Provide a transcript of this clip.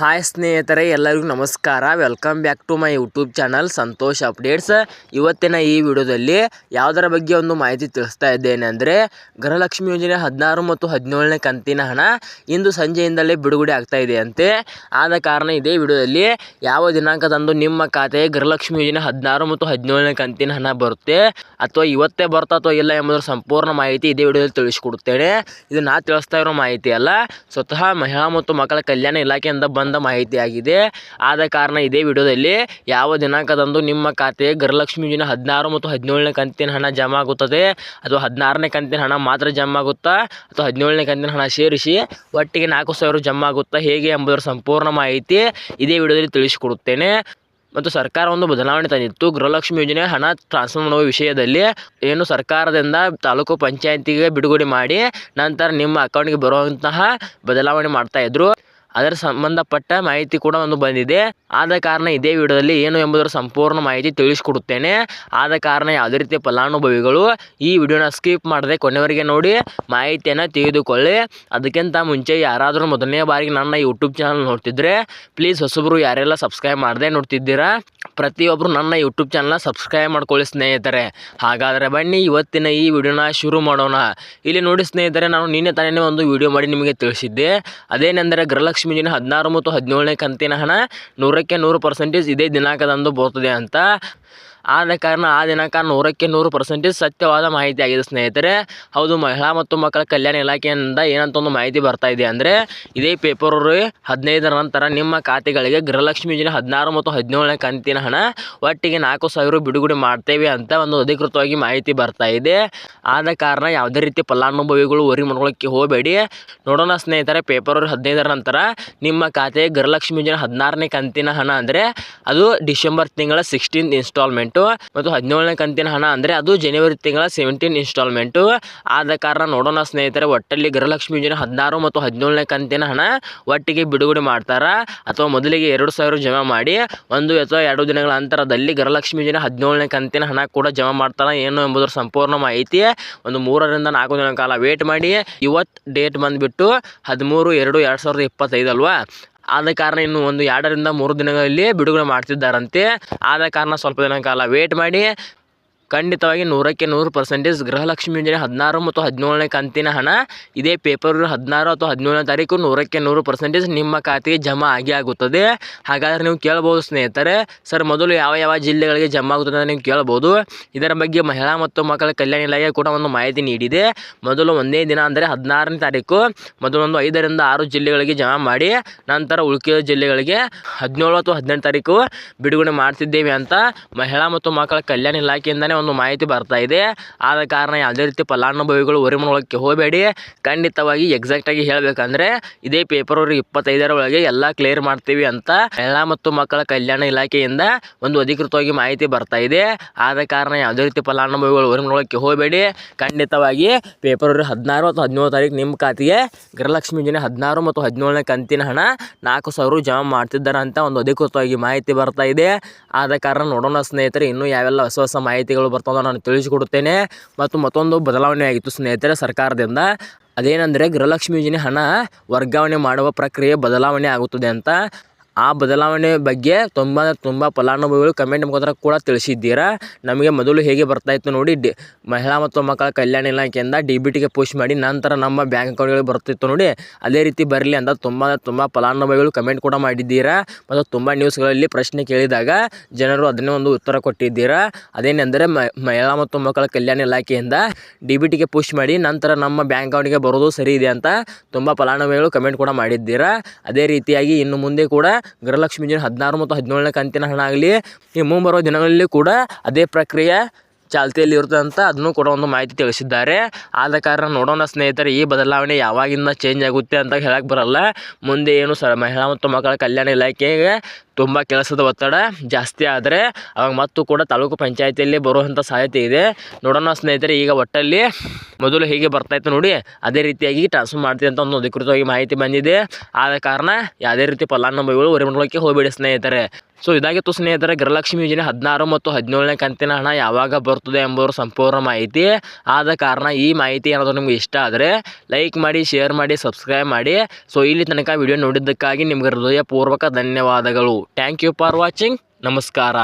Hi ಸ್ನೇಹಿತರೆ, ಎಲ್ಲರಿಗೂ ನಮಸ್ಕಾರ. Welcome back to my YouTube channel Santosh updates ಇವತ್ತಿನ ಈ ವಿಡಿಯೋದಲ್ಲಿ ಯಾವುದರ ಬಗ್ಗೆ ಒಂದು ಮಾಹಿತಿ ತಿಳಿಸ್ತಾ ಇದ್ದೇನೆ ಅಂದರೆ, ಗೃಹಲಕ್ಷ್ಮಿ ಯೋಜನೆ ಹದಿನಾರು ಮತ್ತು ಹದಿನೇಳನೇ ಕಂತಿನ ಹಣ ಇಂದು ಸಂಜೆಯಿಂದಲೇ ಬಿಡುಗಡೆ ಆಗ್ತಾ ಇದೆ ಅಂತೆ. ಆದ ಕಾರಣ ಇದೇ ವಿಡಿಯೋದಲ್ಲಿ ಯಾವ ದಿನಾಂಕದಂದು ನಿಮ್ಮ ಖಾತೆಗೆ ಗೃಹಲಕ್ಷ್ಮಿ ಯೋಜನೆ ಹದಿನಾರು ಮತ್ತು ಹದಿನೇಳನೇ ಕಂತಿನ ಹಣ ಬರುತ್ತೆ ಅಥವಾ ಇವತ್ತೇ ಬರ್ತಾ ಅಥವಾ ಇಲ್ಲ ಎಂಬುದರ ಸಂಪೂರ್ಣ ಮಾಹಿತಿ ಇದೇ ವಿಡಿಯೋದಲ್ಲಿ ತಿಳಿಸ್ಕೊಡುತ್ತೇನೆ. ಇದು ನಾ ತಿಳಿಸ್ತಾ ಇರೋ ಮಾಹಿತಿ ಅಲ್ಲ. ಸ್ವತಃ ಮಹಿಳಾ ಮತ್ತು ಮಕ್ಕಳ ಕಲ್ಯಾಣ ಇಲಾಖೆಯಿಂದ ಬಂದ ಮಾಹಿತಿಯಾಗಿದೆ ಆದ ಕಾರಣ ಇದೇ ವಿಡಿಯೋದಲ್ಲಿ ಯಾವ ದಿನಾಂಕದಂದು ನಿಮ್ಮ ಖಾತೆಗೆ ಗೃಹಲಕ್ಷ್ಮಿ ಯೋಜನೆ ಹದಿನಾರು ಮತ್ತು ಹದಿನೇಳನೇ ಕಂತಿನ ಹಣ ಜಮಾ ಆಗುತ್ತದೆ ಅಥವಾ ಹದಿನಾರನೇ ಕಂತಿನ ಹಣ ಮಾತ್ರ ಜಮಾ ಆಗುತ್ತಾ ಅಥವಾ ಹದಿನೇಳನೇ ಕಂತಿನ ಹಣ ಸೇರಿಸಿ ಒಟ್ಟಿಗೆ ನಾಲ್ಕು ಸಾವಿರ ಜಮಾ ಆಗುತ್ತಾ ಹೇಗೆ ಎಂಬುದರ ಸಂಪೂರ್ಣ ಮಾಹಿತಿ ಇದೇ ವಿಡಿಯೋದಲ್ಲಿ ತಿಳಿಸಿಕೊಡುತ್ತೇನೆ. ಮತ್ತು ಸರ್ಕಾರ ಒಂದು ಬದಲಾವಣೆ ತಂದಿತ್ತು. ಗೃಹಲಕ್ಷ್ಮಿ ಯೋಜನೆ ಹಣ ಟ್ರಾನ್ಸ್ಫರ್ ಮಾಡುವ ವಿಷಯದಲ್ಲಿ ಏನು ಸರ್ಕಾರದಿಂದ ತಾಲೂಕು ಪಂಚಾಯತಿಗೆ ಬಿಡುಗಡೆ ಮಾಡಿ ನಂತರ ನಿಮ್ಮ ಅಕೌಂಟ್ಗೆ ಬರುವಂತಹ ಬದಲಾವಣೆ ಮಾಡ್ತಾ ಇದ್ರು. ಅದರ ಸಂಬಂಧಪಟ್ಟ ಮಾಹಿತಿ ಕೂಡ ಒಂದು ಬಂದಿದೆ. ಆದ ಕಾರಣ ಇದೇ ವಿಡಿಯೋದಲ್ಲಿ ಏನು ಎಂಬುದರ ಸಂಪೂರ್ಣ ಮಾಹಿತಿ ತಿಳಿಸ್ಕೊಡುತ್ತೇನೆ. ಆದ ಕಾರಣ ಯಾವುದೇ ರೀತಿಯ ಫಲಾನುಭವಿಗಳು ಈ ವಿಡಿಯೋನ ಸ್ಕಿಪ್ ಮಾಡದೆ ಕೊನೆವರೆಗೆ ನೋಡಿ ಮಾಹಿತಿಯನ್ನು ತೆಗೆದುಕೊಳ್ಳಿ. ಅದಕ್ಕಿಂತ ಮುಂಚೆ ಯಾರಾದರೂ ಮೊದಲನೇ ಬಾರಿಗೆ ನನ್ನ ಯೂಟ್ಯೂಬ್ ಚಾನಲ್ ನೋಡ್ತಿದ್ರೆ ಪ್ಲೀಸ್ ಹೊಸಬರು ಯಾರೆಲ್ಲ ಸಬ್ಸ್ಕ್ರೈಬ್ ಮಾಡದೆ ನೋಡ್ತಿದ್ದೀರಾ ಪ್ರತಿಯೊಬ್ಬರು ನನ್ನ ಯೂಟ್ಯೂಬ್ ಚಾನಲ್ನ ಸಬ್ಸ್ಕ್ರೈಬ್ ಮಾಡ್ಕೊಳ್ಳಿ ಸ್ನೇಹಿತರೆ. ಹಾಗಾದರೆ ಬನ್ನಿ, ಇವತ್ತಿನ ಈ ವಿಡಿಯೋನ ಶುರು ಮಾಡೋಣ. ಇಲ್ಲಿ ನೋಡಿ ಸ್ನೇಹಿತರೆ, ನಾನು ನಿನ್ನೆ ತಾನೇ ಒಂದು ವಿಡಿಯೋ ಮಾಡಿ ನಿಮಗೆ ತಿಳಿಸಿದ್ದೆ. ಅದೇನೆಂದರೆ ಗೃಹಲಕ್ಷ್ಮಿ ದಿನ ಹದಿನಾರು ಮತ್ತು ಹದಿನೇಳನೇ ಕಂತಿನ ಹಣ ನೂರಕ್ಕೆ ನೂರು ಪರ್ಸೆಂಟೇಜ್ ಇದೇ ದಿನಾಂಕದಂದು ಬರ್ತದೆ ಅಂತ. ಆದ ಕಾರಣ ಆ ದಿನಾಂಕ ನೂರಕ್ಕೆ ನೂರು ಪರ್ಸೆಂಟೇಜ್ ಸತ್ಯವಾದ ಮಾಹಿತಿ ಆಗಿದೆ ಸ್ನೇಹಿತರೆ. ಹೌದು, ಮಹಿಳಾ ಮತ್ತು ಮಕ್ಕಳ ಕಲ್ಯಾಣ ಇಲಾಖೆಯಿಂದ ಏನಂತ ಒಂದು ಮಾಹಿತಿ ಬರ್ತಾ ಇದೆ ಅಂದರೆ, ಇದೇ ಫೆಬ್ರವರಿ ಹದಿನೈದರ ನಂತರ ನಿಮ್ಮ ಖಾತೆಗಳಿಗೆ ಗೃಹಲಕ್ಷ್ಮಿ ಯೋಜನೆ ಹದಿನಾರು ಮತ್ತು ಹದಿನೇಳನೇ ಕಂತಿನ ಹಣ, ಒಟ್ಟಿಗೆ ನಾಲ್ಕು ಸಾವಿರ ಬಿಡುಗಡೆ ಮಾಡ್ತೇವೆ ಅಂತ ಒಂದು ಅಧಿಕೃತವಾಗಿ ಮಾಹಿತಿ ಬರ್ತಾ ಇದೆ. ಆದ ಕಾರಣ ಯಾವುದೇ ರೀತಿ ಫಲಾನುಭವಿಗಳು ವರಿ ಮಾಡ್ಕೊಳ್ಳೋಕ್ಕೆ ಹೋಗಬೇಡಿ. ನೋಡೋಣ ಸ್ನೇಹಿತರೆ ಪೇಪರ್ ಹದಿನೈದರ ನಂತರ ನಿಮ್ಮ ಖಾತೆ ಗೃಹಲಕ್ಷ್ಮಿ ಯೋಜನೆ ಹದಿನಾರನೇ ಕಂತಿನ ಹಣ ಅಂದರೆ, ಅದು ಡಿಸೆಂಬರ್ ತಿಂಗಳ ಸಿಕ್ಸ್ಟೀನ್ ಇನ್ಸ್ಟಾಲ್ಮೆಂಟು ಮತ್ತು ಹದಿನೇಳನೇ ಕಂತಿನ ಹಣ ಅಂದರೆ ಅದು ಜನವರಿ ತಿಂಗಳ ಸೆವೆಂಟೀನ್ ಇನ್ಸ್ಟಾಲ್ಮೆಂಟು ಆದ ಕಾರಣ ನೋಡೋಣ ಸ್ನೇಹಿತರೆ, ಒಟ್ಟಲ್ಲಿ ಗೃಹಲಕ್ಷ್ಮಿ ಯೋಜನೆ ಹದಿನಾರು ಮತ್ತು ಹದಿನೇಳನೇ ಕಂತಿನ ಹಣ ಒಟ್ಟಿಗೆ ಬಿಡುಗಡೆ ಮಾಡ್ತಾರಾ? ಅಥವಾ ಮೊದಲಿಗೆ ಎರಡು ಸಾವಿರ ಜಮಾ ಮಾಡಿ ಒಂದು ಅಥವಾ ಎರಡು ದಿನಗಳ ಅಂತರದಲ್ಲಿ ಗೃಹಲಕ್ಷ್ಮಿ ಯೋಜನೆ ಹದಿನೇಳನೇ ಕಂತಿನ ಹಣ ಕೂಡ ಜಮಾ ಮಾಡ್ತಾರಾ ಏನು ಎಂಬುದರ ಸಂಪೂರ್ಣ ಮಾಹಿತಿ ಒಂದು ಮೂರರಿಂದ ನಾಲ್ಕು ದಿನಗಳ ಕಾಲ ವೇಟ್ ಮಾಡಿ. ಇವತ್ತು ಡೇಟ್ ಬಂದುಬಿಟ್ಟು ಹದಿಮೂರು ಎರಡು ಎರಡು ಸಾವಿರದ ಇಪ್ಪತ್ತೈದು ಅಲ್ವಾ? ಆದ ಕಾರಣ ಇನ್ನು ಒಂದು ಎರಡರಿಂದ ಮೂರು ದಿನಗಳಲ್ಲಿ ಬಿಡುಗಡೆ ಮಾಡ್ತಿದ್ದಾರಂತೆ. ಆದ ಕಾರಣ ಸ್ವಲ್ಪ ದಿನ ಕಾಲ ವೇಟ್ ಮಾಡಿ ಖಂಡಿತವಾಗಿ ನೂರಕ್ಕೆ ನೂರು ಪರ್ಸೆಂಟೇಜ್ ಗೃಹಲಕ್ಷ್ಮಿ ಯೋಜನೆ ಹದಿನಾರು ಮತ್ತು ಹದಿನೇಳನೇ ಕಂತಿನ ಹಣ. ಇದೇ ಪೇಪರ್ ಹದಿನಾರು ಅಥವಾ ಹದಿನೇಳನೇ ತಾರೀಕು ನೂರಕ್ಕೆ ನೂರು ಪರ್ಸೆಂಟೇಜ್ ನಿಮ್ಮ ಖಾತೆಗೆ ಜಮಾ ಆಗಿ ಆಗುತ್ತದೆ. ಹಾಗಾದರೆ ನೀವು ಕೇಳಬಹುದು ಸ್ನೇಹಿತರೆ, ಸರ್ ಮೊದಲು ಯಾವ ಯಾವ ಜಿಲ್ಲೆಗಳಿಗೆ ಜಮಾ ಆಗುತ್ತದೆ ಅಂತ ನೀವು ಕೇಳಬಹುದು ಇದರ ಬಗ್ಗೆ ಮಹಿಳಾ ಮತ್ತು ಮಕ್ಕಳ ಕಲ್ಯಾಣ ಇಲಾಖೆ ಕೂಡ ಒಂದು ಮಾಹಿತಿ ನೀಡಿದೆ. ಮೊದಲು ಒಂದೇ ದಿನ ಅಂದರೆ ಹದಿನಾರನೇ ತಾರೀಕು ಮೊದಲೊಂದು ಐದರಿಂದ ಆರು ಜಿಲ್ಲೆಗಳಿಗೆ ಜಮಾ ಮಾಡಿ, ನಂತರ ಉಳಿಕೆಯ ಜಿಲ್ಲೆಗಳಿಗೆ ಹದಿನೇಳು ಅಥವಾ ಹದಿನೆಂಟು ತಾರೀಕು ಬಿಡುಗಡೆ ಮಾಡ್ತಿದ್ದೇವೆ ಅಂತ ಮಹಿಳಾ ಮತ್ತು ಮಕ್ಕಳ ಕಲ್ಯಾಣ ಇಲಾಖೆಯಿಂದನೇ ಒಂದು ಮಾಹಿತಿ ಬರ್ತಾ ಇದೆ. ಆದ ಕಾರಣ ಯಾವುದೇ ರೀತಿ ಫಲಾನುಭವಿಗಳು ಒರಿಮೊಳಕ್ಕೆ ಹೋಗಬೇಡಿ. ಖಂಡಿತವಾಗಿ ಎಕ್ಸಾಕ್ಟಾಗಿ ಹೇಳಬೇಕಂದ್ರೆ ಇದೇ ಫೆಬ್ರವರಿ ಇಪ್ಪತ್ತೈದರ ಒಳಗೆ ಎಲ್ಲ ಕ್ಲಿಯರ್ ಮಾಡ್ತೀವಿ ಅಂತ ಎಲ್ಲಾ ಮತ್ತು ಮಕ್ಕಳ ಕಲ್ಯಾಣ ಇಲಾಖೆಯಿಂದ ಒಂದು ಅಧಿಕೃತವಾಗಿ ಮಾಹಿತಿ ಬರ್ತಾ ಇದೆ. ಆದ ಕಾರಣ ಯಾವುದೇ ರೀತಿ ಫಲಾನುಭವಿಗಳು ಒರಿಮೊಳಕ್ಕೆ ಹೋಗಬೇಡಿ. ಖಂಡಿತವಾಗಿ ಫೆಬ್ರವರಿ ಹದಿನಾರು ಮತ್ತು ಹದಿನೇಳು ತಾರೀಕು ನಿಮ್ಮ ಖಾತೆಗೆ ಗೃಹಲಕ್ಷ್ಮಿ ಯೋಜನೆ ಹದಿನಾರು ಮತ್ತು ಹದಿನೇಳನೇ ಕಂತಿನ ಹಣ ನಾಲ್ಕು ಸಾವಿರ ಜಮಾ ಮಾಡ್ತಿದ್ದಾರೆ ಅಂತ ಒಂದು ಅಧಿಕೃತವಾಗಿ ಮಾಹಿತಿ ಬರ್ತಾ ಇದೆ. ಆದ ಕಾರಣ ನೋಡೋಣ ಸ್ನೇಹಿತರೆ, ಇನ್ನೂ ಯಾವೆಲ್ಲ ಹೊಸ ಹೊಸ ಮಾಹಿತಿಗಳು ಬರ್ತಾವೆ ನಾನು ತಿಳಿಸಿಕೊಡುತ್ತೇನೆ. ಮತ್ತು ಮತ್ತೊಂದು ಬದಲಾವಣೆ ಆಗಿತ್ತು ಸ್ನೇಹಿತರೆ ಸರ್ಕಾರದಿಂದ. ಅದೇನೆಂದರೆ ಗೃಹಲಕ್ಷ್ಮಿ ಯೋಜನೆ ಹಣ ವರ್ಗಾವಣೆ ಮಾಡುವ ಪ್ರಕ್ರಿಯೆ ಬದಲಾವಣೆ ಆಗುತ್ತದೆ ಅಂತ. ಆ ಬದಲಾವಣೆ ಬಗ್ಗೆ ತುಂಬ ತುಂಬ ಫಲಾನುಭವಿಗಳು ಕಮೆಂಟ್ ಮುಖಾಂತರ ಕೂಡ ತಿಳಿಸಿದ್ದೀರಾ? ನಮಗೆ ಮೊದಲು ಹೇಗೆ ಬರ್ತಾಯಿತ್ತು ನೋಡಿ, ಡಿ, ಮಹಿಳಾ ಮತ್ತು ಮಕ್ಕಳ ಕಲ್ಯಾಣ ಇಲಾಖೆಯಿಂದ ಡಿ ಬಿ ಟಿಗೆ ಪೋಸ್ಟ್ ಮಾಡಿ ನಂತರ ನಮ್ಮ ಬ್ಯಾಂಕ್ ಅಕೌಂಟ್ಗಳಿಗೆ ಬರ್ತಿತ್ತು ನೋಡಿ. ಅದೇ ರೀತಿ ಬರಲಿ ಅಂತ ತುಂಬ ತುಂಬ ಫಲಾನುಭವಿಗಳು ಕಮೆಂಟ್ ಕೂಡ ಮಾಡಿದ್ದೀರಾ? ಮತ್ತು ತುಂಬ ನ್ಯೂಸ್ಗಳಲ್ಲಿ ಪ್ರಶ್ನೆ ಕೇಳಿದಾಗ ಜನರು ಅದನ್ನೇ ಒಂದು ಉತ್ತರ ಕೊಟ್ಟಿದ್ದೀರಾ? ಅದೇನೆಂದರೆ ಮಹಿಳಾ ಮತ್ತು ಮಕ್ಕಳ ಕಲ್ಯಾಣ ಇಲಾಖೆಯಿಂದ ಡಿ ಬಿ ಟಿಗೆ ಪೋಸ್ಟ್ ಮಾಡಿ ನಂತರ ನಮ್ಮ ಬ್ಯಾಂಕ್ ಅಕೌಂಟ್ಗೆ ಬರೋದು ಸರಿ ಇದೆ ಅಂತ ತುಂಬ ಫಲಾನುಭವಿಗಳು ಕಮೆಂಟ್ ಕೂಡ ಮಾಡಿದ್ದೀರಾ? ಅದೇ ರೀತಿಯಾಗಿ ಇನ್ನು ಮುಂದೆ ಕೂಡ ಗೃಹಲಕ್ಷ್ಮಿ ಯೋಜನೆ ಹದಿನಾರು ಮತ್ತು ಹದಿನೇಳನೇ ಕಂತಿನ ಹಣ ಆಗಲಿ, ಈ ಮುಂಬರುವ ದಿನಗಳಲ್ಲಿ ಕೂಡ ಅದೇ ಪ್ರಕ್ರಿಯೆ ಚಾಲ್ತಿಯಲ್ಲಿ ಇರುತ್ತೆ ಅಂತ ಅದನ್ನು ಕೂಡ ಒಂದು ಮಾಹಿತಿ ತಿಳಿಸಿದ್ದಾರೆ. ಆದ ಕಾರಣ ನೋಡೋಣ ಸ್ನೇಹಿತರೆ, ಈ ಬದಲಾವಣೆ ಯಾವಾಗಿಂದ ಚೇಂಜ್ ಆಗುತ್ತೆ ಅಂತ ಹೇಳಕ್ಕೆ ಬರಲ್ಲ. ಮುಂದೆ ಏನು ಸ ಮಹಿಳಾ ಮತ್ತು ಮಕ್ಕಳ ಕಲ್ಯಾಣ ಇಲಾಖೆಗೆ ತುಂಬ ಕೆಲಸದ ಒತ್ತಡ ಜಾಸ್ತಿ ಆದರೆ ಅವಾಗ ಮತ್ತು ಕೂಡ ತಾಲೂಕು ಪಂಚಾಯತಿಯಲ್ಲಿ ಬರುವಂಥ ಸಾಧ್ಯತೆ ಇದೆ. ನೋಡೋಣ ಸ್ನೇಹಿತರೆ, ಈಗ ಒಟ್ಟಲ್ಲಿ ಮೊದಲು ಹೇಗೆ ಬರ್ತಾಯಿತ್ತು ನೋಡಿ, ಅದೇ ರೀತಿಯಾಗಿ ಟ್ರಾನ್ಸ್ಫರ್ ಮಾಡ್ತೀವಿ ಅಂತ ಒಂದು ಅಧಿಕೃತವಾಗಿ ಮಾಹಿತಿ ಬಂದಿದೆ. ಆದ ಕಾರಣ ಯಾವುದೇ ರೀತಿ ಫಲಾನುಭವಿಗಳು ಹೊರೆ ಮಾಡ್ಲಿಕ್ಕೆ ಹೋಗಬೇಡಿ ಸ್ನೇಹಿತರೆ. ಸೊ ಇದಾಗಿತ್ತು ಸ್ನೇಹಿತರೆ, ಗೃಹಲಕ್ಷ್ಮಿ ಯೋಜನೆ ಹದಿನಾರು ಮತ್ತು ಹದಿನೇಳನೇ ಕಂತಿನ ಹಣ ಯಾವಾಗ ಬರ್ತದೆ ಎಂಬುದರ ಸಂಪೂರ್ಣ ಮಾಹಿತಿ. ಆದ ಕಾರಣ ಈ ಮಾಹಿತಿ ಏನಾದರೂ ನಿಮ್ಗೆ ಇಷ್ಟ ಆದರೆ ಲೈಕ್ ಮಾಡಿ ಶೇರ್ ಮಾಡಿ ಸಬ್ಸ್ಕ್ರೈಬ್ ಮಾಡಿ. ಸೊ ಇಲ್ಲಿ ತನಕ ವಿಡಿಯೋ ನೋಡಿದ್ದಕ್ಕಾಗಿ ನಿಮ್ಗೆ ಹೃದಯಪೂರ್ವಕ ಧನ್ಯವಾದಗಳು. ಥ್ಯಾಂಕ್ ಯು ಫಾರ್ ವಾಚಿಂಗ್ ನಮಸ್ಕಾರ